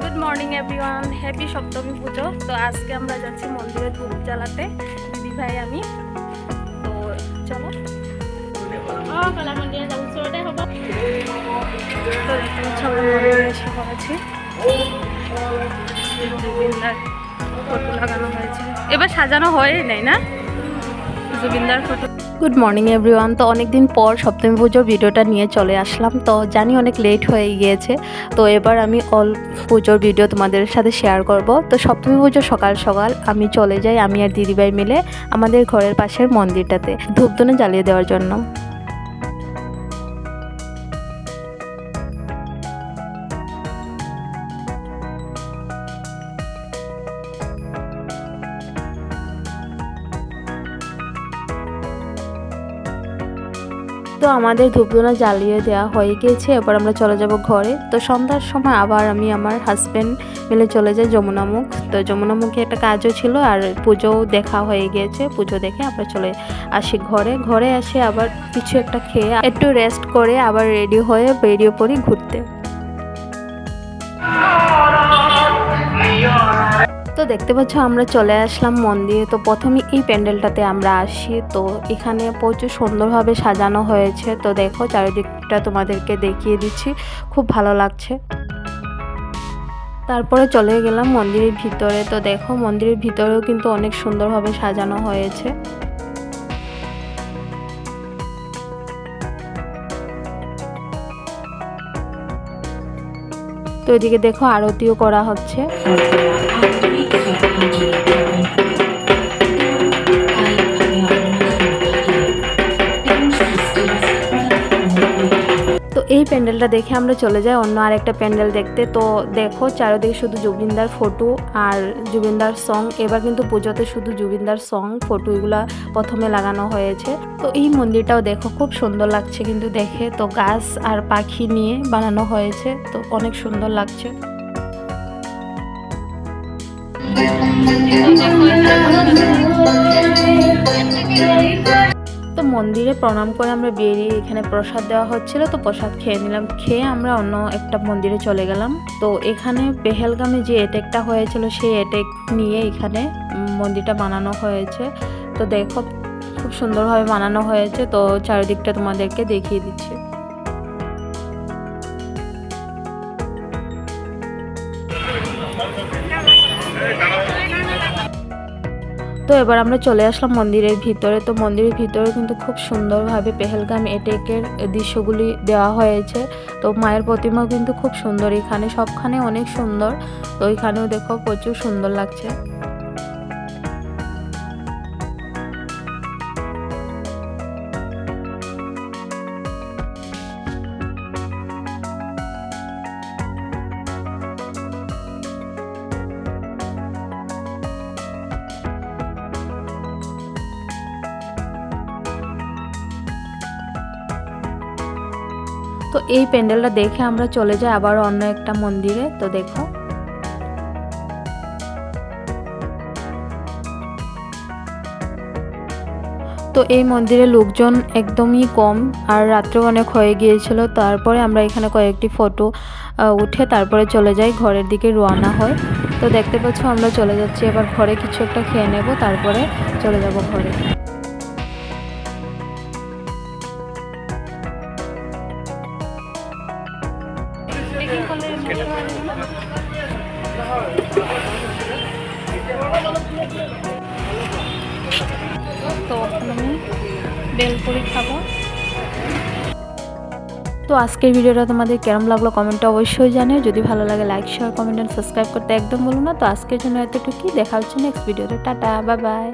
Good morning everyone happy Saptami Pujo তো আজকে আমরা যাচ্ছি মন্দিরে ধূপ জ্বালাতে। দিদি ভাই আমি। তো চলো। লাগানো হয়েছে। এবার সাজানো হয়ই নাই না? জুবিনদার ফটো। গুড মর্নিং এভরিওয়ান তো অনেক দিন পর সপ্তমী পুজোর ভিডিওটা নিয়ে চলে আসলাম। তো জানি অনেক লেট হয়ে গিয়েছে। তো এবার আমি অল পুজোর ভিডিও তোমাদের সাথে শেয়ার করব। তো সপ্তমী পুজো সকাল সকাল আমি চলে যাই, আমি আর দিদিভাই মিলে আমাদের ঘরের পাশের মন্দিরটাতে ধূপধুনে জ্বালিয়ে দেওয়ার জন্য। তো আমাদের ধূপধুনা জ্বালিয়ে দেওয়া হয়ে গিয়েছে। এবার আমরা চলে যাব ঘরে। তো সন্ধ্যার সময় আবার আমি আমার হাজব্যান্ড মিলে চলে যাই যমুনামুখ তো যমুনামুখে একটা কাজও ছিল আর পুজোও দেখা হয়ে গিয়েছে। পুজো দেখে আমরা চলে আসি ঘরে। ঘরে এসে আবার কিছু একটা খেয়ে একটু রেস্ট করে আবার রেডি হয়ে বেরিয়ে পড়ি ঘুরতে। তো দেখতে পাচ্ছ, আমরা চলে আসলাম মন্দিরে। তো প্রথমে এই প্যান্ডেলটাতে আমরা আসি। তো এখানে প্রচুর সুন্দরভাবে সাজানো হয়েছে। তো দেখো, চারিদিকটা তোমাদেরকে দেখিয়ে দিচ্ছি। খুব ভালো লাগছে। তারপরে চলে গেলাম মন্দিরের ভিতরে। তো দেখো, মন্দিরের ভিতরেও কিন্তু অনেক সুন্দরভাবে সাজানো হয়েছে। তো এদিকে দেখো, আরতিও করা হচ্ছে। প্যান্ডেলটা দেখে আমরা চলে যাই অন্য আরেকটা প্যান্ডেল দেখতে তো দেখো চারিদিকে শুধু জুবিনদার ফটো আর জুবিনদার সং এবার কিন্তু পুজোতে শুধু জুবিনদার সং ফটো এগুলা প্রথমে লাগানো হয়েছে তো এই মন্দিরটাও দেখো খুব সুন্দর লাগছে কিন্তু দেখে তো গাছ আর পাখি নিয়ে বানানো হয়েছে তো অনেক সুন্দর লাগছে তো মন্দিরে প্রণাম করে আমরা বেরিয়ে এখানে প্রসাদ দেওয়া হচ্ছিল, তো প্রসাদ খেয়ে নিলাম, খেয়ে আমরা অন্য একটা মন্দিরে চলে গেলাম। তো এখানে পেহেলগামে যে এটেকটা হয়েছিল, সেই এটেক নিয়ে এখানে মন্দিরটা বানানো হয়েছে। তো দেখো, খুব সুন্দরভাবে বানানো হয়েছে, তো চারিদিকটা তোমাদেরকে দেখিয়ে দিচ্ছি। তো এবার আমরা চলে আসলাম মন্দিরের ভিতরে। তো মন্দিরের ভিতরে কিন্তু খুব সুন্দরভাবে পেহেলগাম এটেকের দৃশ্যগুলি দেওয়া হয়েছে। তো মায়ের প্রতিমাও কিন্তু খুব সুন্দর। এখানে সবখানে অনেক সুন্দর। তো এখানেও দেখো প্রচুর সুন্দর লাগছে। তো এই প্যান্ডেলটা দেখে আমরা চলে যাই আবার অন্য একটা মন্দিরে, তো দেখো। তো এই মন্দিরে লোকজন একদমই কম আর রাত্রে অনেক হয়ে গিয়েছিল। তারপরে আমরা এখানে কয়েকটি ফটো উঠে তারপরে চলে যাই, ঘরের দিকে রওনা হয়। তো দেখতে পাচ্ছ আমরা চলে যাচ্ছি, এবার ঘরে কিছু একটা খেয়ে নেব, তারপরে চলে যাব ঘরে। তো বেলপুরি খাব। তো আজকের ভিডিওটা তোমাদের কেরম লাগল কমেন্টে অবশ্যই জানিও যদি ভালো লাগে like share comment and subscribe করতে একদম বলো না। তো আজকের জন্য এতটুকুই। দেখা হচ্ছে নেক্সট ভিডিওতে টাটা বাই বাই